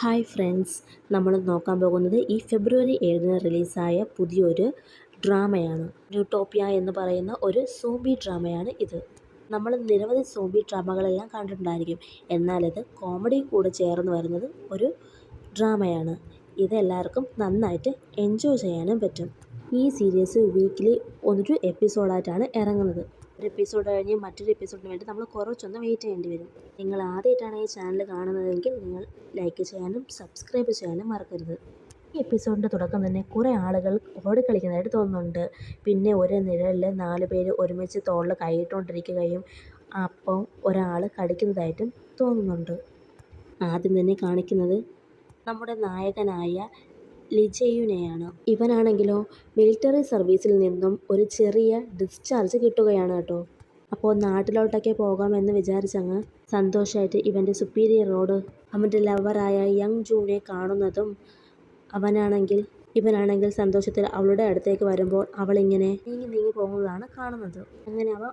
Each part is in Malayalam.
ഹായ് ഫ്രണ്ട്സ് നമ്മൾ നോക്കാൻ പോകുന്നത് ഈ ഫെബ്രുവരി ഏഴിന് റിലീസായ പുതിയൊരു ഡ്രാമയാണ്. ന്യൂട്ടോപ്പിയ എന്ന് പറയുന്ന ഒരു സോംബി ഡ്രാമയാണ് ഇത്. നമ്മൾ നിരവധി സോംബി ഡ്രാമകളെല്ലാം കണ്ടിട്ടുണ്ടായിരിക്കും. എന്നാലിത് കോമഡി കൂടെ ചേർന്ന് വരുന്നത് ഒരു ഡ്രാമയാണ്. ഇതെല്ലാവർക്കും നന്നായിട്ട് എൻജോയ് ചെയ്യാനും പറ്റും. ഈ സീരീസ് വീക്കിലി ഒരു എപ്പിസോഡായിട്ടാണ് ഇറങ്ങുന്നത്. ഒരു എപ്പിസോഡ് കഴിഞ്ഞ് മറ്റൊരു എപ്പിസോഡിന് വേണ്ടി നമ്മൾ കുറച്ചൊന്ന് വെയിറ്റ് ചെയ്യേണ്ടി വരും. നിങ്ങൾ ആദ്യമായിട്ടാണ് ഈ ചാനൽ കാണുന്നതെങ്കിൽ നിങ്ങൾ ലൈക്ക് ചെയ്യാനും സബ്സ്ക്രൈബ് ചെയ്യാനും മറക്കരുത്. ഈ എപ്പിസോഡിന്റെ തുടക്കം തന്നെ കുറേ ആളുകൾ ഓടിക്കളിക്കുന്നതായിട്ട് തോന്നുന്നുണ്ട്. പിന്നെ ഒരു നിഴലിൽ നാല് പേര് ഒരുമിച്ച് തോളിൽ കൈയിട്ടുകൊണ്ടിരിക്കുകയും അപ്പം ഒരാൾ കടിക്കുന്നതായിട്ടും തോന്നുന്നുണ്ട്. ആദ്യം തന്നെ കാണിക്കുന്നത് നമ്മുടെ നായകനായ ലിജയുനെയാണ്. ഇവനാണെങ്കിലോ മിലിറ്ററി സർവീസിൽ നിന്നും ഒരു ചെറിയ ഡിസ്ചാർജ് കിട്ടുകയാണ് കേട്ടോ. അപ്പോൾ നാട്ടിലോട്ടൊക്കെ പോകാമെന്ന് വിചാരിച്ചങ്ങ് സന്തോഷമായിട്ട് ഇവന്റെ സുപ്പീരിയറോട് അവന്റെ ലവറായ യങ് ജൂനെ കാണുന്നതും അവനാണെങ്കിൽ ഇവനാണെങ്കിൽ സന്തോഷത്തിൽ അവളുടെ അടുത്തേക്ക് വരുമ്പോൾ അവളിങ്ങനെ നീങ്ങി നീങ്ങി പോകുന്നതാണ് കാണുന്നത്. അങ്ങനെ അവ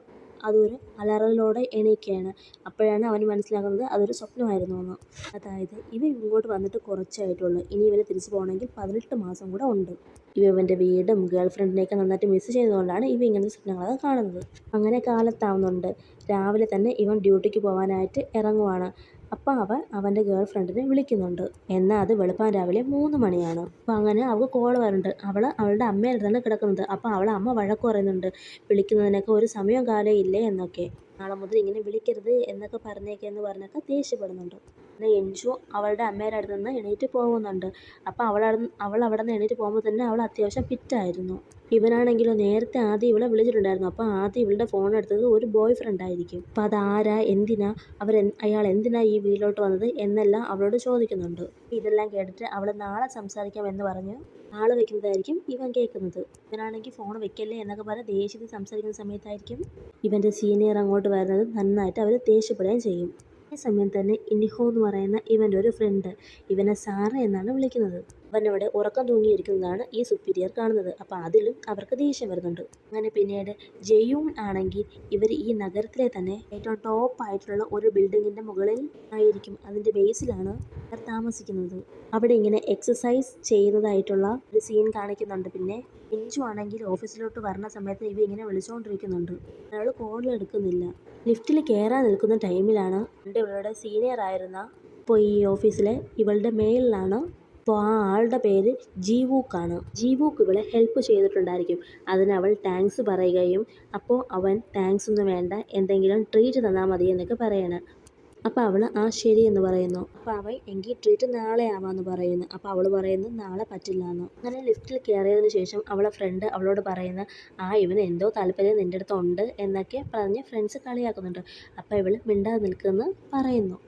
അതൊരു അലറലോടെ എണീക്കുകയാണ്. അപ്പോഴാണ് അവന് മനസ്സിലാകുന്നത് അതൊരു സ്വപ്നമായിരുന്നു എന്ന്. അതായത് ഇവ ഇങ്ങോട്ട് വന്നിട്ട് കുറച്ചായിട്ടുള്ളൂ ഇനി ഇവന് തിരിച്ചു പോകണമെങ്കിൽ പതിനെട്ട് മാസം കൂടെ ഉണ്ട്. ഇവ ഇവന്റെ വീടും ഗേൾ ഫ്രണ്ടിനെയൊക്കെ നന്നായിട്ട് മിസ് ചെയ്തുകൊണ്ടാണ് ഇവ ഇങ്ങനത്തെ സ്വപ്നങ്ങളൊക്കെ കാണുന്നത്. അങ്ങനെ കാലത്താവുന്നുണ്ട്. രാവിലെ തന്നെ ഇവൻ ഡ്യൂട്ടിക്ക് പോകാനായിട്ട് ഇറങ്ങുവാണ്. അപ്പോൾ അവൻ അവന്റെ ഗേൾ ഫ്രണ്ടിനെ വിളിക്കുന്നുണ്ട്. എന്നാൽ അത് വെളുപ്പാൻ രാവിലെ മൂന്ന് മണിയാണ്. അപ്പോൾ അങ്ങനെ അവൾക്ക് കോൾ വരുന്നുണ്ട് അവൾ അവളുടെ അമ്മയുടെ തന്നെ കിടക്കുന്നത്. അപ്പോൾ അവളെ അമ്മ വഴക്ക് പറയുന്നുണ്ട്. വിളിക്കുന്നതിനൊക്കെ ഒരു സമയവും കാലം ഇല്ലേ എന്നൊക്കെ. നാളെ മുതൽ ഇങ്ങനെ വിളിക്കരുത് എന്നൊക്കെ പറഞ്ഞേക്കെ എന്ന് പറഞ്ഞൊക്കെ ദേഷ്യപ്പെടുന്നുണ്ട്. പിന്നെ എൻജു അവളുടെ അമ്മയുടെ അടുത്ത് നിന്ന് എണീറ്റ് പോകുന്നുണ്ട്. അപ്പോൾ അവൾ അവൾ അവിടെ നിന്ന് എണീറ്റ് പോകുമ്പോൾ തന്നെ അവൾ അത്യാവശ്യം ഫിറ്റായിരുന്നു ഇവനാണെങ്കിലും നേരത്തെ ആദ്യം ഇവളെ വിളിച്ചിട്ടുണ്ടായിരുന്നു. അപ്പോൾ ആദ്യം ഇവളുടെ ഫോൺ എടുത്തത് ഒരു ബോയ് ഫ്രണ്ട് ആയിരിക്കും. അപ്പോൾ അതാരാ എന്തിനാ അവർ അയാൾ എന്തിനാ ഈ വീട്ടിലോട്ട് വന്നത് എന്നെല്ലാം അവളോട് ചോദിക്കുന്നുണ്ട്. ഇതെല്ലാം കേട്ടിട്ട് അവൾ നാളെ സംസാരിക്കാം എന്ന് പറഞ്ഞു. ആൾ വെക്കുന്നതായിരിക്കും ഇവൻ കേൾക്കുന്നത്. ഇവനാണെങ്കിൽ ഫോൺ വെക്കല്ലേ എന്നൊക്കെ പറഞ്ഞ് ദേഷ്യത്തിൽ സംസാരിക്കുന്ന സമയത്തായിരിക്കും ഇവന്റെ സീനിയർ അങ്ങോട്ട് വരുന്നത് നന്നായിട്ട് അവർ ദേഷ്യപ്പെടുകയും ചെയ്യും. ഈ സമയം തന്നെ ഇനിഹോ എന്ന് പറയുന്ന ഇവന്റെ ഒരു ഫ്രണ്ട് ഇവനെ സാറ എന്നാണ് വിളിക്കുന്നത്. അവനവിടെ ഉറക്കം തൂങ്ങിയിരിക്കുന്നതാണ് ഈ സുപ്പീരിയർ കാണുന്നത്. അപ്പോൾ അതിലും അവർക്ക് ദേഷ്യം വരുന്നുണ്ട്. അങ്ങനെ പിന്നീട് ജയൂൺ ആണെങ്കിൽ ഇവർ ഈ നഗരത്തിലെ തന്നെ ഏറ്റവും ടോപ്പ് ആയിട്ടുള്ള ഒരു ബിൽഡിങ്ങിന്റെ മുകളിൽ ആയിരിക്കും. അതിന്റെ ബേസിലാണ് ഇവർ താമസിക്കുന്നത്. അവിടെ ഇങ്ങനെ എക്സസൈസ് ചെയ്യുന്നതായിട്ടുള്ള ഒരു സീൻ കാണിക്കുന്നുണ്ട്. പിന്നെ ഇഞ്ചു ആണെങ്കിൽ ഓഫീസിലോട്ട് വരുന്ന സമയത്ത് ഇവ ഇങ്ങനെ വിളിച്ചുകൊണ്ടിരിക്കുന്നുണ്ട് അയാൾ കോൾ എടുക്കുന്നില്ല. ലിഫ്റ്റിൽ കയറാൻ നിൽക്കുന്ന ടൈമിലാണ് എന്റെ ഇവളുടെ സീനിയർ ആയിരുന്ന ഇപ്പോൾ ഈ ഓഫീസിലെ ഇവളുടെ മേളിലാണ് അപ്പോൾ ആ ആളുടെ പേര് ജീവൂക്കാണ്. ജീവൂക്ക് ഇവളെ ഹെൽപ്പ് ചെയ്തിട്ടുണ്ടായിരിക്കും. അതിന് അവൾ താങ്ക്സ് പറയുകയും അപ്പോൾ അവൻ താങ്ക്സ് ഒന്നും വേണ്ട എന്തെങ്കിലും ട്രീറ്റ് തന്നാൽ മതി എന്നൊക്കെ പറയണം. അപ്പോൾ അവൾ ആ ശരി എന്ന് പറയുന്നു. അപ്പോൾ അവൻ എങ്കിൽ ട്രീറ്റ് നാളെ ആവാമെന്ന് പറയുന്നു. അപ്പോൾ അവൾ പറയുന്നു നാളെ പറ്റില്ല എന്ന് അങ്ങനെ ലിഫ്റ്റിൽ കയറിയതിന് ശേഷം അവളെ ഫ്രണ്ട് അവളോട് പറയുന്ന ആ ഇവന് എന്തോ താല്പര്യം നിന്റെ അടുത്തുണ്ട് എന്നൊക്കെ പറഞ്ഞ് ഫ്രണ്ട്സ് കളിയാക്കുന്നുണ്ട്. അപ്പോൾ ഇവൾ മിണ്ടാതെ നിൽക്കുമെന്ന് പറയുന്നു.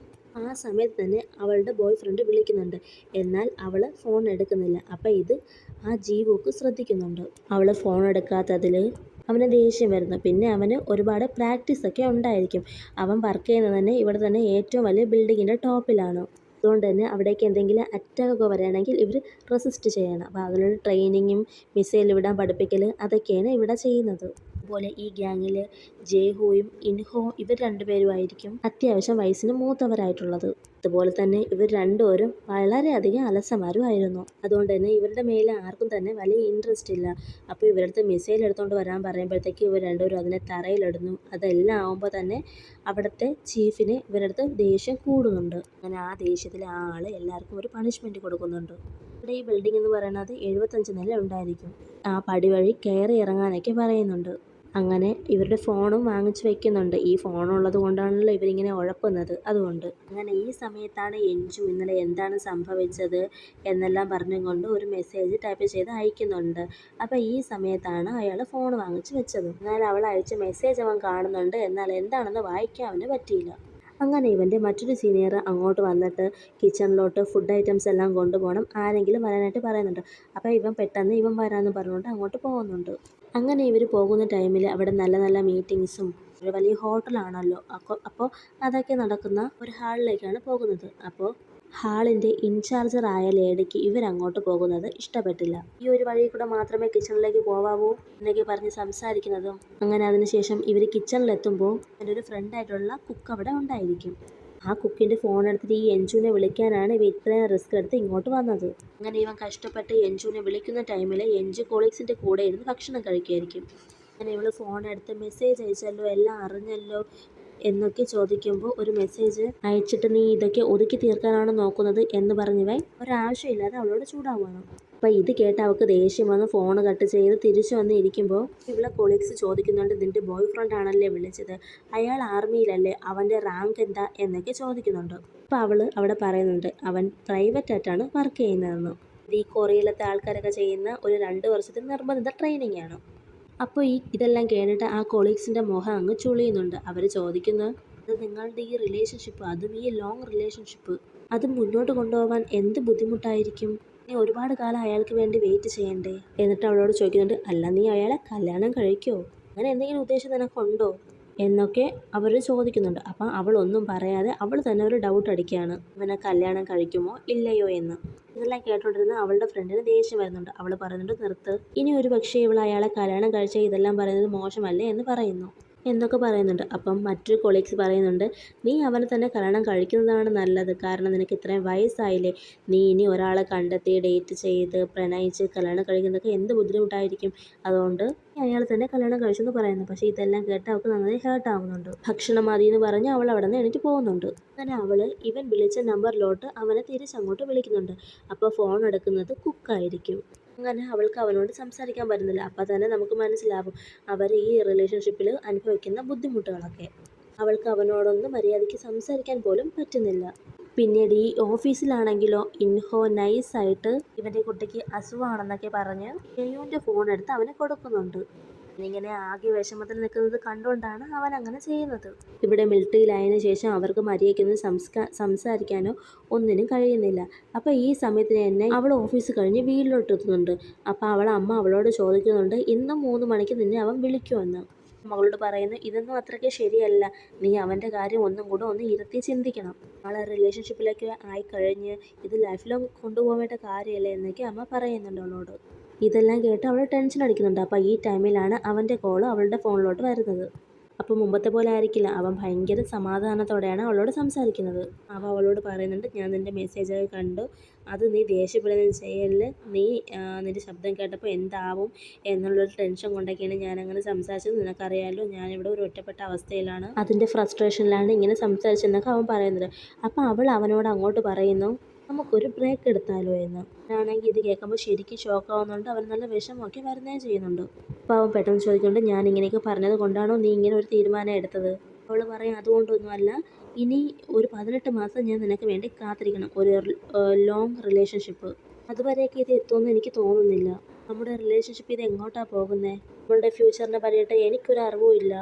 ആ സമയത്ത് തന്നെ അവളുടെ ബോയ് ഫ്രണ്ട് വിളിക്കുന്നുണ്ട്. എന്നാൽ അവൾ ഫോൺ എടുക്കുന്നില്ല. അപ്പം ഇത് ആ ജീവുക്ക് ശ്രദ്ധിക്കുന്നുണ്ട്. അവൾ ഫോൺ എടുക്കാത്തതിൽ അവന് ദേഷ്യം വരുന്നു. പിന്നെ അവന് ഒരുപാട് പ്രാക്ടീസ് ഒക്കെ ഉണ്ടായിരിക്കും. അവൻ വർക്ക് ചെയ്യുന്നത് തന്നെ ഇവിടെ തന്നെ ഏറ്റവും വലിയ ബിൽഡിങ്ങിന്റെ ടോപ്പിലാണ് അതുകൊണ്ട് തന്നെ അവിടേക്ക് എന്തെങ്കിലും അറ്റാക്ക് ഒക്കെ വരികയാണെങ്കിൽ ഇവർ റെസിസ്റ്റ് ചെയ്യണം. അപ്പോൾ അതിനുള്ള ട്രെയിനിങ്ങും മിസൈൽ വിടാൻ പഠിപ്പിക്കൽ അതൊക്കെയാണ് ഇവിടെ ചെയ്യുന്നത്. അതുപോലെ ഈ ഗ്യാങ്ങിൽ ജയ്ഹോയും ഇൻഹോ ഇവർ രണ്ടുപേരുമായിരിക്കും അത്യാവശ്യം വയസ്സിന് മൂത്തവരായിട്ടുള്ളത്. അതുപോലെ തന്നെ ഇവർ രണ്ടുപേരും വളരെയധികം അലസന്മാരുമായിരുന്നു അതുകൊണ്ട് തന്നെ ഇവരുടെ മേലെ ആർക്കും തന്നെ വലിയ ഇൻട്രസ്റ്റ് ഇല്ല. അപ്പോൾ ഇവരുടെ അടുത്ത് മിസൈൽ എടുത്തുകൊണ്ട് വരാൻ പറയുമ്പോഴത്തേക്ക് ഇവർ രണ്ടുപേരും അതിനെ തറയിലിടുന്നു. അതെല്ലാം ആകുമ്പോൾ തന്നെ അവിടുത്തെ ചീഫിന് ഇവരുടെ അടുത്ത് ദേഷ്യം കൂടുന്നുണ്ട്. അങ്ങനെ ആ ദേഷ്യത്തിലെ ആൾ എല്ലാവർക്കും ഒരു പണിഷ്മെന്റ് കൊടുക്കുന്നുണ്ട്. ഇവിടെ ഈ ബിൽഡിംഗ് എന്ന് പറയുന്നത് എഴുപത്തഞ്ച് നില ഉണ്ടായിരിക്കും. ആ പടി വഴി കയറി ഇറങ്ങാനൊക്കെ പറയുന്നുണ്ട്. അങ്ങനെ ഇവരുടെ ഫോണും വാങ്ങിച്ചു വെക്കുന്നുണ്ട്. ഈ ഫോണുള്ളത് കൊണ്ടാണല്ലോ ഇവരിങ്ങനെ ഉഴപ്പുന്നത്. അതുകൊണ്ട് അങ്ങനെ ഈ സമയത്താണ് എൻജു ഇന്നലെ എന്താണ് സംഭവിച്ചത് എന്നെല്ലാം പറഞ്ഞും കൊണ്ട് ഒരു മെസ്സേജ് ടൈപ്പ് ചെയ്ത് അയക്കുന്നുണ്ട്. അപ്പോൾ ഈ സമയത്താണ് അയാൾ ഫോൺ വാങ്ങിച്ചു വെച്ചത്. എന്നാൽ അവൾ അയച്ച മെസ്സേജ് അവൻ കാണുന്നുണ്ട്. എന്നാൽ എന്താണെന്ന് വായിക്കാൻ അവന് പറ്റിയില്ല. അങ്ങനെ ഇവന്റെ മറ്റൊരു സീനിയർ അങ്ങോട്ട് വന്നിട്ട് കിച്ചണിലോട്ട് ഫുഡ് ഐറ്റംസ് എല്ലാം കൊണ്ടുപോകണം. ആരെങ്കിലും വരാനായിട്ട് പറയുന്നുണ്ട്. അപ്പോൾ ഇവൻ പെട്ടെന്ന് ഇവൻ വരാമെന്ന് പറഞ്ഞുകൊണ്ട് അങ്ങോട്ട് പോകുന്നുണ്ട്. അങ്ങനെ ഇവർ പോകുന്ന ടൈമിൽ അവിടെ നല്ല നല്ല മീറ്റിങ്സും ഒരു വലിയ ഹോട്ടലാണല്ലോ അപ്പോൾ അപ്പോൾ അതൊക്കെ നടക്കുന്ന ഒരു ഹാളിലേക്കാണ് പോകുന്നത്. അപ്പോൾ ഹാളിന്റെ ഇൻചാർജറായ ലേഡിക്ക് ഇവരങ്ങോട്ട് പോകുന്നത് ഇഷ്ടപ്പെട്ടില്ല. ഈ ഒരു വഴി കൂടെ മാത്രമേ കിച്ചണിലേക്ക് പോവാവൂ എന്നൊക്കെ പറഞ്ഞ് സംസാരിക്കുന്നതും അങ്ങനെ അതിനുശേഷം ഇവർ കിച്ചണിലെത്തുമ്പോൾ എന്റെ ഒരു ഫ്രണ്ടായിട്ടുള്ള കുക്ക് അവിടെ ഉണ്ടായിരിക്കും. ആ കുക്കിന്റെ ഫോൺ എടുത്തിട്ട് ഈ എൻജുവിനെ വിളിക്കാനാണ് ഇവ ഇത്രയും റിസ്ക് എടുത്ത് ഇങ്ങോട്ട് വന്നത്. അങ്ങനെ ഇവൻ കഷ്ടപ്പെട്ട് എൻജുവിനെ വിളിക്കുന്ന ടൈമിൽ എൻജു കൊളീഗ്സിന്റെ കൂടെ ഇരുന്ന് ഭക്ഷണം കഴിക്കുമായിരിക്കും അങ്ങനെ ഇവൾ ഫോൺ എടുത്ത് മെസ്സേജ് അയച്ചല്ലോ എല്ലാം അറിഞ്ഞല്ലോ എന്നൊക്കെ ചോദിക്കുമ്പോൾ ഒരു മെസ്സേജ് അയച്ചിട്ട് നീ ഇതൊക്കെ ഒതുക്കി തീർക്കാനാണ് നോക്കുന്നത് എന്ന് പറഞ്ഞവൻ ഒരാവശ്യമില്ലാതെ അവളോട് ചൂടാവുകയാണ് അപ്പം ഇത് കേട്ട് അവൾക്ക് ദേഷ്യം വന്ന് ഫോൺ കട്ട് ചെയ്ത് തിരിച്ചു വന്ന് ഇരിക്കുമ്പോൾ ഇവിടെ കൊളീഗ്സ് ചോദിക്കുന്നുണ്ട് നിന്റെ ബോയ് ഫ്രണ്ട് ആണല്ലേ വിളിച്ചത്? അയാൾ ആർമിയിലല്ലേ അവന്റെ റാങ്ക് എന്താ? എന്നൊക്കെ ചോദിക്കുന്നുണ്ട്. അപ്പോൾ അവൾ അവിടെ പറയുന്നുണ്ട് അവൻ പ്രൈവറ്റ് ആയിട്ടാണ് വർക്ക് ചെയ്യുന്നതെന്ന്. ഈ കൊറിയയിലത്തെ ആൾക്കാരൊക്കെ ചെയ്യുന്ന ഒരു രണ്ട് വർഷത്തെ നിർബന്ധിത ട്രെയിനിങ് ആണ്. അപ്പോൾ ഈ ഇതെല്ലാം കേട്ടിട്ട് ആ കൊളീഗ്സിന്റെ മുഖം അങ്ങ് ചുളിയുന്നുണ്ട്. അവർ ചോദിക്കുന്നു അത് നിങ്ങളുടെ ഈ റിലേഷൻഷിപ്പ് അതും ഈ ലോങ് റിലേഷൻഷിപ്പ് അത് മുന്നോട്ട് കൊണ്ടുപോകാൻ എന്ത് ബുദ്ധിമുട്ടായിരിക്കും? നീ ഒരുപാട് കാലം അയാൾക്ക് വേണ്ടി വെയിറ്റ് ചെയ്യണ്ടേ? എന്നിട്ട് അവളോട് ചോദിക്കുന്നുണ്ട് അല്ല നീ അയാളെ കല്യാണം കഴിക്കോ? അങ്ങനെ എന്തെങ്കിലും ഉദ്ദേശം നിനക്കുണ്ടോ? എന്നൊക്കെ അവർ ചോദിക്കുന്നുണ്ട്. അപ്പം അവൾ ഒന്നും പറയാതെ അവൾ തന്നെ ഒരു ഡൗട്ട് അടിക്കുകയാണ്. ഇവനെ കല്യാണം കഴിക്കുമോ? ഇല്ലയോ? എന്ന്. ഇതെല്ലാം കേട്ടോണ്ടിരുന്ന അവളുടെ ഫ്രണ്ടിന് ദേഷ്യം വരുന്നുണ്ട്. അവൾ പറയുന്നുണ്ട് നിർത്ത്. ഇനി ഒരു പക്ഷേ ഇവൾ അയാളെ കല്യാണം കഴിച്ചാൽ ഇതെല്ലാം പറയുന്നത് മോശമല്ലേ? എന്ന് പറയുന്നു. എന്നൊക്കെ പറയുന്നുണ്ട്. അപ്പം മറ്റൊരു കൊളീഗ്സ് പറയുന്നുണ്ട് നീ അവനെ തന്നെ കല്യാണം കഴിക്കുന്നതാണ് നല്ലത്. കാരണം നിനക്ക് ഇത്രയും വയസ്സായില്ലേ. നീ ഇനി ഒരാളെ കണ്ടെത്തി ഡേറ്റ് ചെയ്ത് പ്രണയിച്ച് കല്യാണം കഴിക്കുന്നതൊക്കെ എന്ത് ബുദ്ധിമുട്ടായിരിക്കും? അതുകൊണ്ട് അയാൾ തന്നെ കല്യാണം കഴിച്ചെന്ന് പറയുന്നു. പക്ഷേ ഇതെല്ലാം കേട്ട് അവൾക്ക് നന്നായി ഹേർട്ട് ആവുന്നുണ്ട്. ഭക്ഷണം മതി എന്ന് പറഞ്ഞ് അവൾ അവിടെ നിന്ന് എണീറ്റ് പോകുന്നുണ്ട്. അങ്ങനെ അവൾ ഇവൻ വിളിച്ച നമ്പറിലോട്ട് അവനെ തിരിച്ചങ്ങോട്ട് വിളിക്കുന്നുണ്ട്. അപ്പോൾ ഫോൺ എടുക്കുന്നത് കുക്കായിരിക്കും അങ്ങനെ അവൾക്ക് അവനോട് സംസാരിക്കാൻ പറ്റുന്നില്ല. അപ്പം തന്നെ നമുക്ക് മനസ്സിലാവും അവർ ഈ റിലേഷൻഷിപ്പിൽ അനുഭവിക്കുന്ന ബുദ്ധിമുട്ടുകളൊക്കെ. അവൾക്ക് അവനോടൊന്ന് മര്യാദയ്ക്ക് സംസാരിക്കാൻ പോലും പറ്റുന്നില്ല. പിന്നീട് ഈ ഓഫീസിലാണെങ്കിലോ ഇൻഹോ നൈസായിട്ട് ഇവന്റെ കുട്ടിക്ക് അസുഖമാണെന്നൊക്കെ പറഞ്ഞ് യയുവിന്റെ ഫോൺ എടുത്ത് അവന് കൊടുക്കുന്നുണ്ട്. ഇങ്ങനെ ആകെ വിഷമത്തിൽ നിൽക്കുന്നത് കണ്ടുകൊണ്ടാണ് അവൻ അങ്ങനെ ചെയ്യുന്നത്. ഇവിടെ മിലിറ്ററിയിലായതിനു ശേഷം അവർക്ക് മര്യാദയ്ക്കൊന്നും സംസ്കാ സംസാരിക്കാനോ ഒന്നിനും കഴിയുന്നില്ല. അപ്പോൾ ഈ സമയത്തിന് തന്നെ അവൾ ഓഫീസ് കഴിഞ്ഞ് വീട്ടിലോട്ട് എത്തുന്നുണ്ട് അപ്പോൾ അവൾ അമ്മ അവളോട് ചോദിക്കുന്നുണ്ട് ഇന്നും മൂന്ന് മണിക്ക് നിന്നെ അവൻ വിളിക്കുമെന്ന്? മകളോട് പറയുന്നു ഇതൊന്നും അത്രയ്ക്ക് ശരിയല്ല. നീ അവന്റെ കാര്യം ഒന്നും കൂടെ ഒന്ന് ഇരുത്തി ചിന്തിക്കണം. ആളെ റിലേഷൻഷിപ്പിലേക്ക് ആയിക്കഴിഞ്ഞ് ഇത് ലൈഫ് ലോങ് കൊണ്ടുപോകേണ്ട കാര്യമല്ലേ? എന്നൊക്കെ അമ്മ പറയുന്നുണ്ട് അവളോട്. ഇതെല്ലാം കേട്ട് അവൾ ടെൻഷൻ അടിക്കുന്നുണ്ട്. അപ്പോൾ ഈ ടൈമിലാണ് അവന്റെ കോൾ അവളുടെ ഫോണിലോട്ട് വരുന്നത്. അപ്പോൾ മുമ്പത്തെ പോലെ ആയിരിക്കില്ല. അവൻ ഭയങ്കര സമാധാനത്തോടെയാണ് അവളോട് സംസാരിക്കുന്നത്. അവൻ അവളോട് പറയുന്നുണ്ട് ഞാൻ നിന്റെ മെസ്സേജൊക്കെ കണ്ടു. അത് നീ ദേഷ്യപ്പെടുന്ന ചെയ്യലിൽ നീ നിന്റെ ശബ്ദം കേട്ടപ്പോൾ എന്താവും എന്നുള്ളൊരു ടെൻഷൻ കൊണ്ടൊക്കെയാണ് ഞാൻ അങ്ങനെ സംസാരിച്ചത്. നിനക്കറിയാമല്ലോ ഞാനിവിടെ ഒരു ഒറ്റപ്പെട്ട അവസ്ഥയിലാണ്. അതിന്റെ ഫ്രസ്ട്രേഷനിലാണ് ഇങ്ങനെ സംസാരിച്ചെന്നൊക്കെ അവൻ പറയുന്നത്. അപ്പോൾ അവൾ അവനോട് അങ്ങോട്ട് പറയുന്നു നമുക്കൊരു ബ്രേക്ക് എടുത്താലോ എന്ന്. ആണെങ്കിൽ ഇത് കേൾക്കുമ്പോൾ ശരിക്കും ഷോക്കാവുന്നുണ്ട് അവൻ നല്ല വിഷമമൊക്കെ വരുന്നേ ചെയ്യുന്നുണ്ട്. അവൻ പെട്ടെന്ന് ചോദിക്കുന്നുണ്ട് ഞാൻ ഇങ്ങനെയൊക്കെ പറഞ്ഞത് കൊണ്ടാണോ നീ ഇങ്ങനെ ഒരു തീരുമാനം എടുത്തത്? അവൾ പറയും അതുകൊണ്ടൊന്നുമല്ല. ഇനി ഒരു പതിനെട്ട് മാസം ഞാൻ നിനക്ക് വേണ്ടി കാത്തിരിക്കണം. ഒരു ലോങ് റിലേഷൻഷിപ്പ് അതുവരെയൊക്കെ ഇത് എത്തുമെന്ന് എനിക്ക് തോന്നുന്നില്ല. നമ്മുടെ റിലേഷൻഷിപ്പ് ഇത് എങ്ങോട്ടാണ് പോകുന്നത് നമ്മളുടെ ഫ്യൂച്ചറിനെ പറ്റിയിട്ട് എനിക്കൊരു അറിവും ഇല്ല.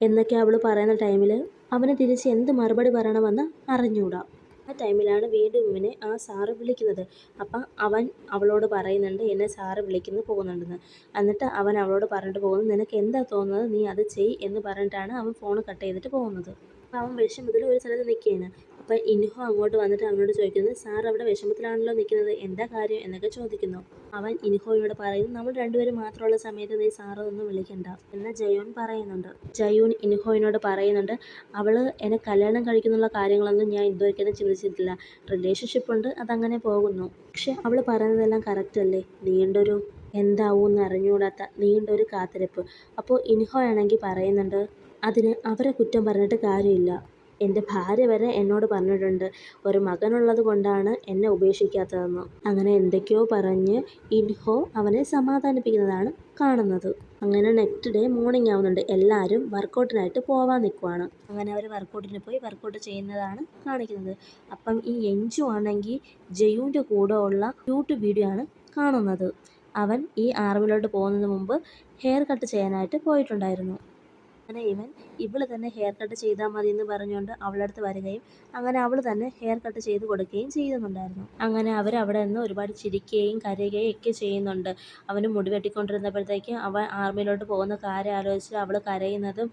എന്നൊക്കെ അവൾ പറയുന്ന ടൈമിൽ അവന് തിരിച്ച് എന്ത് മറുപടി പറയണമെന്ന് അറിഞ്ഞൂടാ ആ ടൈമിലാണ് വീണ്ടും ഇവനെ ആ സാറ് വിളിക്കുന്നത്. അപ്പം അവൻ അവളോട് പറയുന്നുണ്ട് എന്നെ സാറ് വിളിക്കുന്നു പോകുന്നുണ്ടെന്ന്. എന്നിട്ട് അവൻ അവളോട് പറഞ്ഞിട്ട് പോകുന്നു നിനക്ക് എന്താ തോന്നുന്നത്? നീ അത് ചെയ് എന്ന് പറഞ്ഞിട്ടാണ് അവൻ ഫോൺ കട്ട് ചെയ്തിട്ട് പോകുന്നത്. അവൻ വിഷമത്തിൽ ഒരു സ്ഥലത്ത് നിൽക്കുകയാണ്. അപ്പോൾ ഇൻഹോ അങ്ങോട്ട് വന്നിട്ട് അവനോട് ചോദിക്കുന്നത് സാർ അവിടെ വിഷമത്തിലാണല്ലോ നിൽക്കുന്നത്? എന്താ കാര്യം? എന്നൊക്കെ ചോദിക്കുന്നു. അവൻ ഇൻഹോയോട് പറയുന്നു നമ്മൾ രണ്ടുപേരും മാത്രമുള്ള സമയത്ത് നീ സാറ് ഒന്നും വിളിക്കണ്ട എന്ന് ജയൂൺ പറയുന്നുണ്ട്. ജയൂൺ ഇൻഹോയിനോട് പറയുന്നുണ്ട് അവൾ എന്നെ കല്യാണം കഴിക്കുന്നുള്ള കാര്യങ്ങളൊന്നും ഞാൻ ഇതുവരെയ്ക്കും ചിന്തിച്ചിട്ടില്ല. റിലേഷൻഷിപ്പ് ഉണ്ട് അതങ്ങനെ പോകുന്നു. പക്ഷെ അവൾ പറയുന്നതെല്ലാം കറക്റ്റ് അല്ലേ? നീണ്ടൊരു എന്താവും അറിഞ്ഞുകൂടാത്ത നീണ്ടൊരു കാത്തിരിപ്പ്. അപ്പോൾ ഇൻഹോ ആണെങ്കിൽ പറയുന്നുണ്ട് അതിന് അവരെ കുറ്റം പറഞ്ഞിട്ട് കാര്യമില്ല. എന്റെ ഭാര്യ വരെ എന്നോട് പറഞ്ഞിട്ടുണ്ട് ഒരു മകനുള്ളത് കൊണ്ടാണ് എന്നെ ഉപേക്ഷിക്കാത്തതെന്ന്. അങ്ങനെ എന്തൊക്കെയോ പറഞ്ഞ് ഇൻഹോ അവനെ സമാധാനിപ്പിക്കുന്നതാണ് കാണുന്നത്. അങ്ങനെ നെക്സ്റ്റ് ഡേ മോർണിംഗ് ആവുന്നുണ്ട്. എല്ലാവരും വർക്കൗട്ടിനായിട്ട് പോവാൻ നിൽക്കുവാണ് അങ്ങനെ അവർ വർക്കൗട്ടിന് പോയി വർക്കൗട്ട് ചെയ്യുന്നതാണ് കാണിക്കുന്നത്. അപ്പം ഈ എഞ്ചു ആണെങ്കിൽ ജയുവിന്റെ കൂടെ ഉള്ള യൂട്യൂബ് വീഡിയോ ആണ് കാണുന്നത്. അവൻ ഈ ആർമിയിലോട്ട് പോകുന്നതിന് മുമ്പ് ഹെയർ കട്ട് ചെയ്യാനായിട്ട് പോയിട്ടുണ്ടായിരുന്നു. അങ്ങനെ ഇവൻ ഇവൾ തന്നെ ഹെയർ കട്ട് ചെയ്താൽ മതി എന്ന് പറഞ്ഞുകൊണ്ട് അവളുടെ അടുത്ത് വരികയും അങ്ങനെ അവൾ തന്നെ ഹെയർ കട്ട് ചെയ്ത് കൊടുക്കുകയും ചെയ്യുന്നുണ്ടായിരുന്നു. അങ്ങനെ അവർ അവിടെ നിന്ന് ഒരുപാട് ചിരിക്കുകയും കരയുകയും ഒക്കെ ചെയ്യുന്നുണ്ട്. അവന് മുടി വെട്ടിക്കൊണ്ടിരുന്നപ്പോഴത്തേക്ക് അവൻ ആർമിയിലോട്ട് പോകുന്ന കാര്യം ആലോചിച്ച് അവൾ കരയുന്നതും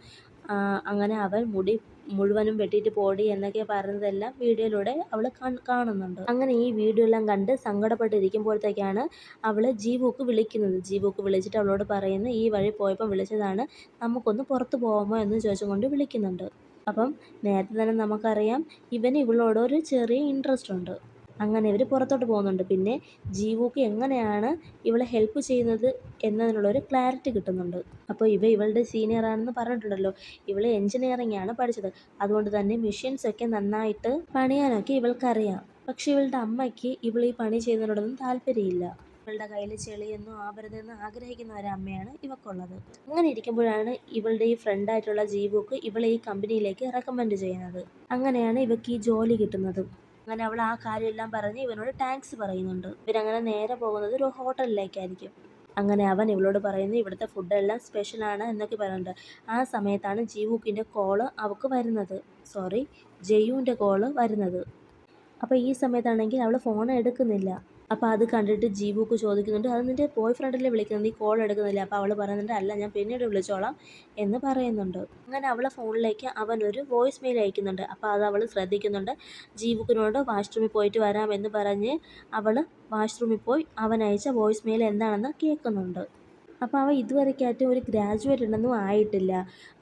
അങ്ങനെ അവൻ മുടി മുഴുവനും വെട്ടിയിട്ട് പോടി എന്നൊക്കെ പറഞ്ഞതെല്ലാം വീഡിയോയിലൂടെ അവൾ കാണുന്നുണ്ട്. അങ്ങനെ ഈ വീഡിയോ എല്ലാം കണ്ട് സങ്കടപ്പെട്ടിരിക്കുമ്പോഴത്തേക്കാണ് അവൾ ജീവുക്ക് വിളിക്കുന്നത്. ജീവുക്ക് വിളിച്ചിട്ട് അവളോട് പറയുന്നത് ഈ വഴി പോയപ്പോൾ വിളിച്ചതാണ് നമുക്കൊന്ന് പുറത്ത് പോകാമോ? എന്ന് ചോദിച്ചുകൊണ്ട് വിളിക്കുന്നുണ്ട്. അപ്പം നേരത്തെ തന്നെ നമുക്കറിയാം ഇവന് ഇവളോട് ഒരു ചെറിയ ഇൻട്രസ്റ്റ് ഉണ്ട്. അങ്ങനെ ഇവർ പുറത്തോട്ട് പോകുന്നുണ്ട്. പിന്നെ ജീവൂക്ക് എങ്ങനെയാണ് ഇവളെ ഹെൽപ്പ് ചെയ്യുന്നത് എന്നതിനുള്ളൊരു ക്ലാരിറ്റി കിട്ടുന്നുണ്ട്. അപ്പോൾ ഇവ ഇവളുടെ സീനിയർ ആണെന്ന് പറഞ്ഞിട്ടുണ്ടല്ലോ. ഇവൾ എൻജിനീയറിംഗ് ആണ് പഠിച്ചത്. അതുകൊണ്ട് തന്നെ മെഷീൻസ് ഒക്കെ നന്നായിട്ട് പണിയാനൊക്കെ ഇവൾക്കറിയാം. പക്ഷെ ഇവളുടെ അമ്മയ്ക്ക് ഇവൾ ഈ പണി ചെയ്യുന്നതിനോടൊന്നും താല്പര്യമില്ല. ഇവളുടെ കയ്യിൽ ചെളിയൊന്നും ആവരുതെന്ന് ആഗ്രഹിക്കുന്ന ഒരമ്മയാണ് ഇവക്കുള്ളത്. അങ്ങനെ ഇരിക്കുമ്പോഴാണ് ഇവളുടെ ഈ ഫ്രണ്ടായിട്ടുള്ള ജീവൂക്ക് ഇവളെ ഈ കമ്പനിയിലേക്ക് റെക്കമെൻഡ് ചെയ്യുന്നത്. അങ്ങനെയാണ് ഇവക്ക് ഈ ജോലി കിട്ടുന്നത്. അങ്ങനെ അവൾ ആ കാര്യമെല്ലാം പറഞ്ഞ് ഇവനോട് താങ്ക്സ് പറയുന്നുണ്ട്. ഇവരങ്ങനെ നേരെ പോകുന്നത് ഒരു ഹോട്ടലിലേക്കായിരിക്കും അങ്ങനെ അവൻ ഇവളോട് പറയുന്നു ഇവിടുത്തെ ഫുഡെല്ലാം സ്പെഷ്യലാണ് എന്നൊക്കെ പറയുന്നുണ്ട് ആ സമയത്താണ് ജീവുക്കിന്റെ കോൾ അവൾക്ക് വരുന്നത്. സോറി ജയുവിന്റെ കോൾ വരുന്നത്. അപ്പോൾ ഈ സമയത്താണെങ്കിൽ അവൾ ഫോൺ എടുക്കുന്നില്ല. അപ്പോൾ അത് കണ്ടിട്ട് ജീവുക്ക് ചോദിക്കുന്നുണ്ട്. അത് നിന്റെ ബോയ് ഫ്രണ്ടല്ലേ വിളിക്കുന്നത്? നീ കോൾ എടുക്കുന്നില്ല? അപ്പോൾ അവൾ പറയുന്നുണ്ട് അല്ല ഞാൻ പിന്നീട് വിളിച്ചോളാം എന്ന് പറയുന്നുണ്ട്. അങ്ങനെ അവളെ ഫോണിലേക്ക് അവൻ ഒരു വോയിസ് മെയിൽ അയക്കുന്നുണ്ട്. അപ്പോൾ അത് അവൾ ശ്രദ്ധിക്കുന്നുണ്ട്. ജീവുക്കിനോട് വാഷ്റൂമിൽ പോയിട്ട് വരാമെന്ന് പറഞ്ഞ് അവൾ വാഷ്റൂമിൽ പോയി അവൻ അയച്ച വോയിസ് മെയിൽ എന്താണെന്ന് കേൾക്കുന്നുണ്ട്. അപ്പോൾ അവൻ ഇതുവരെക്കായിട്ട് ഒരു ഗ്രാജുവേറ്റ് ഉണ്ടെന്നും ആയിട്ടില്ല.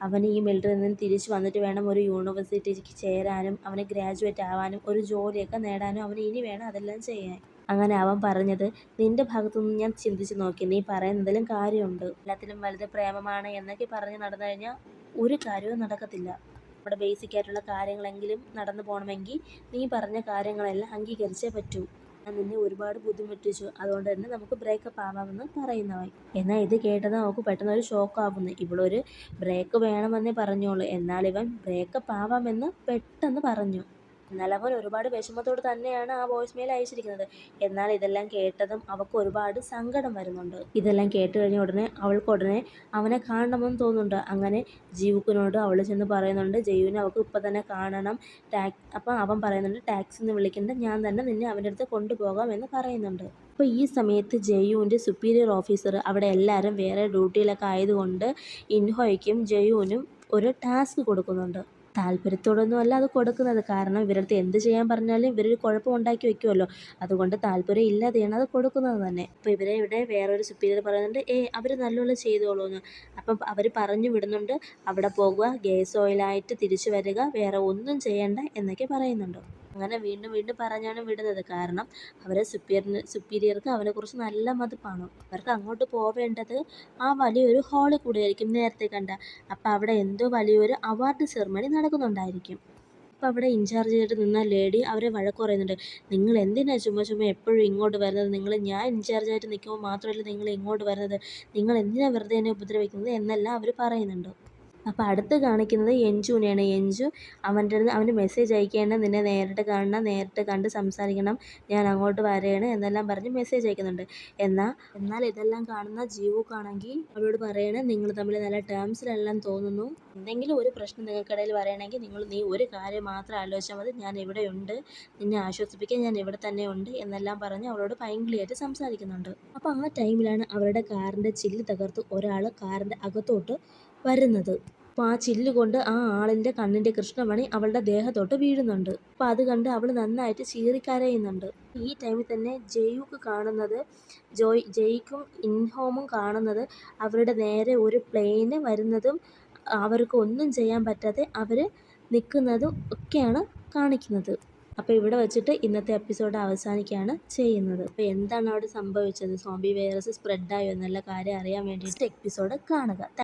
അവൻ ഈ മിലിറ്ററിയിൽ നിന്ന് തിരിച്ച് വന്നിട്ട് വേണം ഒരു യൂണിവേഴ്സിറ്റിക്ക് ചേരാനും അവന് ഗ്രാജുവേറ്റ് ആവാനും ഒരു ജോലിയൊക്കെ നേടാനും അവന് ഇനി വേണം അതെല്ലാം ചെയ്യാൻ. അങ്ങനെ അവൻ പറഞ്ഞത് നിന്റെ ഭാഗത്തുനിന്ന് ഞാൻ ചിന്തിച്ച് നോക്കി നീ പറയുന്നതിലും കാര്യമുണ്ട്. എല്ലാത്തിലും വലുത് പ്രേമമാണ് എന്നൊക്കെ പറഞ്ഞ് നടന്നു കഴിഞ്ഞാൽ ഒരു കാര്യവും നടക്കത്തില്ല. നമ്മുടെ ബേസിക് ആയിട്ടുള്ള കാര്യങ്ങളെങ്കിലും നടന്നു പോകണമെങ്കിൽ നീ പറഞ്ഞ കാര്യങ്ങളെല്ലാം അംഗീകരിച്ചേ പറ്റൂ. ഞാൻ നിന്നെ ഒരുപാട് ബുദ്ധിമുട്ടിച്ചു. അതുകൊണ്ട് തന്നെ നമുക്ക് ബ്രേക്കപ്പ് ആവാമെന്ന് പറയുന്നവൻ. എന്നാൽ ഇത് കേട്ടത് അവൾക്ക് പെട്ടെന്ന് ഒരു ഷോക്ക് ആവുന്നു. ഇവളൊരു ബ്രേക്ക് വേണമെന്നേ പറഞ്ഞോളൂ. എന്നാൽ ഇവൻ ബ്രേക്കപ്പ് ആവാമെന്ന് പെട്ടെന്ന് പറഞ്ഞു. അവൻ ഒരുപാട് വിഷമത്തോട് തന്നെയാണ് ആ വോയിസ് മെയിൽ അയച്ചിരിക്കുന്നത്. എന്നാൽ ഇതെല്ലാം കേട്ടതും അവൾക്ക് ഒരുപാട് സങ്കടം വരുന്നുണ്ട്. ഇതെല്ലാം കേട്ട് കഴിഞ്ഞ ഉടനെ അവൾക്ക് ഉടനെ അവനെ കാണണമെന്ന് തോന്നുന്നുണ്ട്. അങ്ങനെ ജീവുക്കിനോട് അവൾ ചെന്ന് പറയുന്നുണ്ട് ജയുവിനെ അവൾക്ക് ഇപ്പം തന്നെ കാണണം. ടാക് അപ്പം അവൻ പറയുന്നുണ്ട് ടാക്സി എന്ന് വിളിക്കേണ്ട. ഞാൻ തന്നെ നിന്നെ അവന്റെ അടുത്ത് കൊണ്ടുപോകാം എന്ന് പറയുന്നുണ്ട്. അപ്പോൾ ഈ സമയത്ത് ജയുവിന്റെ സുപ്പീരിയർ ഓഫീസർ അവിടെ എല്ലാവരും വേറെ ഡ്യൂട്ടിയിലൊക്കെ ആയതുകൊണ്ട് ഇൻഹോയ്ക്കും ജയുവിനും ഒരു ടാസ്ക് കൊടുക്കുന്നുണ്ട്. താല്പര്യത്തോടൊന്നും അല്ല അത് കൊടുക്കുന്നത്. കാരണം ഇവരുടെ അടുത്ത് എന്ത് ചെയ്യാൻ പറഞ്ഞാലും ഇവരൊരു കുഴപ്പം ഉണ്ടാക്കി വെക്കുമല്ലോ. അതുകൊണ്ട് താല്പര്യം ഇല്ലാതെയാണ് അത് കൊടുക്കുന്നത് തന്നെ. അപ്പോൾ ഇവരെ ഇവിടെ വേറൊരു സുപ്പീരിയർ പറയുന്നുണ്ട് ഏ അവർ നല്ലോണം ചെയ്തോളൂ എന്ന് അപ്പം അവർ പറഞ്ഞു വിടുന്നുണ്ട് അവിടെ പോകുക ഗ്യാസ് ഓയിലായിട്ട് തിരിച്ചു വരിക വേറെ ഒന്നും ചെയ്യണ്ട എന്നൊക്കെ പറയുന്നുണ്ട്. അങ്ങനെ വീണ്ടും വീണ്ടും പറഞ്ഞാണ് വിടുന്നത്. കാരണം അവരെ സുപ്പീരിയറിന് സുപ്പീരിയർക്ക് അവനെക്കുറിച്ച് നല്ല മതിപ്പാണ്. അവർക്ക് അങ്ങോട്ട് പോവേണ്ടത് ആ വലിയൊരു ഹാളിൽ കൂടിയായിരിക്കും നേരത്തെ കണ്ട. അപ്പോൾ അവിടെ എന്തോ വലിയൊരു അവാർഡ് സെറിമണി നടക്കുന്നുണ്ടായിരിക്കും. അപ്പോൾ അവിടെ ഇൻചാർജ് ചെയ്തിട്ട് നിന്ന ലേഡി അവരെ വഴക്ക് പറയുന്നുണ്ട്. നിങ്ങൾ എന്തിനാണ് ചുമ്മാ ചുമ്മാ എപ്പോഴും ഇങ്ങോട്ട് വരുന്നത്? നിങ്ങൾ ഞാൻ ഇൻചാർജ് ആയിട്ട് നിൽക്കുമ്പോൾ മാത്രമല്ല നിങ്ങൾ ഇങ്ങോട്ട് വരുന്നത്? നിങ്ങൾ എന്തിനാണ് വെറുതെ എന്നെ ഉപദ്രവിക്കുന്നത്? എന്നെല്ലാം അവർ പറയുന്നുണ്ട്. അപ്പോൾ അടുത്ത് കാണിക്കുന്നത് എൻജുവിനെയാണ്. എൻജു അവന്റെ അടുത്ത് അവന് മെസ്സേജ് അയക്കുകയാണ് നിന്നെ നേരിട്ട് കാണണം നേരിട്ട് കണ്ട് സംസാരിക്കണം. ഞാൻ അങ്ങോട്ട് വരികയാണ് എന്നെല്ലാം പറഞ്ഞ് മെസ്സേജ് അയക്കുന്നുണ്ട്. എന്നാൽ എന്നാൽ ഇതെല്ലാം കാണുന്ന ജീവുക്കാണെങ്കിൽ അവരോട് പറയണേ നിങ്ങൾ തമ്മിൽ നല്ല ടേംസിലെല്ലാം തോന്നുന്നു. എന്തെങ്കിലും ഒരു പ്രശ്നം നിങ്ങൾക്കിടയിൽ പറയണമെങ്കിൽ നിങ്ങൾ നീ ഒരു കാര്യം മാത്രം ആലോചിച്ചാൽ മതി. ഞാൻ ഇവിടെ ഉണ്ട്. നിന്നെ ആശ്വസിപ്പിക്കാൻ ഞാൻ ഇവിടെ തന്നെ ഉണ്ട് എന്നെല്ലാം പറഞ്ഞ് അവളോട് ഭയങ്കരമായിട്ട് സംസാരിക്കുന്നുണ്ട്. അപ്പോൾ ആ ടൈമിലാണ് അവരുടെ കാറിന്റെ ചില്ല് തകർത്ത് ഒരാൾ കാറിന്റെ അകത്തോട്ട് വരുന്നത്. ആ ചില്ല് കൊണ്ട് ആ ആളിന്റെ കണ്ണിന്റെ കൃഷ്ണമണി അവളുടെ ദേഹത്തോട്ട് വീഴുന്നുണ്ട്. അപ്പോൾ അത് കണ്ട് അവൾ നന്നായിട്ട് ചീറിക്കരയുന്നുണ്ട്. ഈ ടൈമിൽ തന്നെ ജയ്യുക്ക് കാണുന്നത് ജോയ് ജയ്ക്കും ഇൻഹോമും കാണുന്നത് അവരുടെ നേരെ ഒരു പ്ലെയിന് വരുന്നതും അവർക്ക് ഒന്നും ചെയ്യാൻ പറ്റാതെ അവർ നിൽക്കുന്നതും ഒക്കെയാണ് കാണിക്കുന്നത്. അപ്പോൾ ഇവിടെ വെച്ചിട്ട് ഇന്നത്തെ എപ്പിസോഡ് അവസാനിക്കുകയാണ് ചെയ്യുന്നത്. അപ്പോൾ എന്താണ് അവിടെ സംഭവിച്ചത്? സോംബി വൈറസ് സ്പ്രെഡായോ എന്നുള്ള കാര്യം അറിയാൻ വേണ്ടിയിട്ട് എപ്പിസോഡ് കാണുക.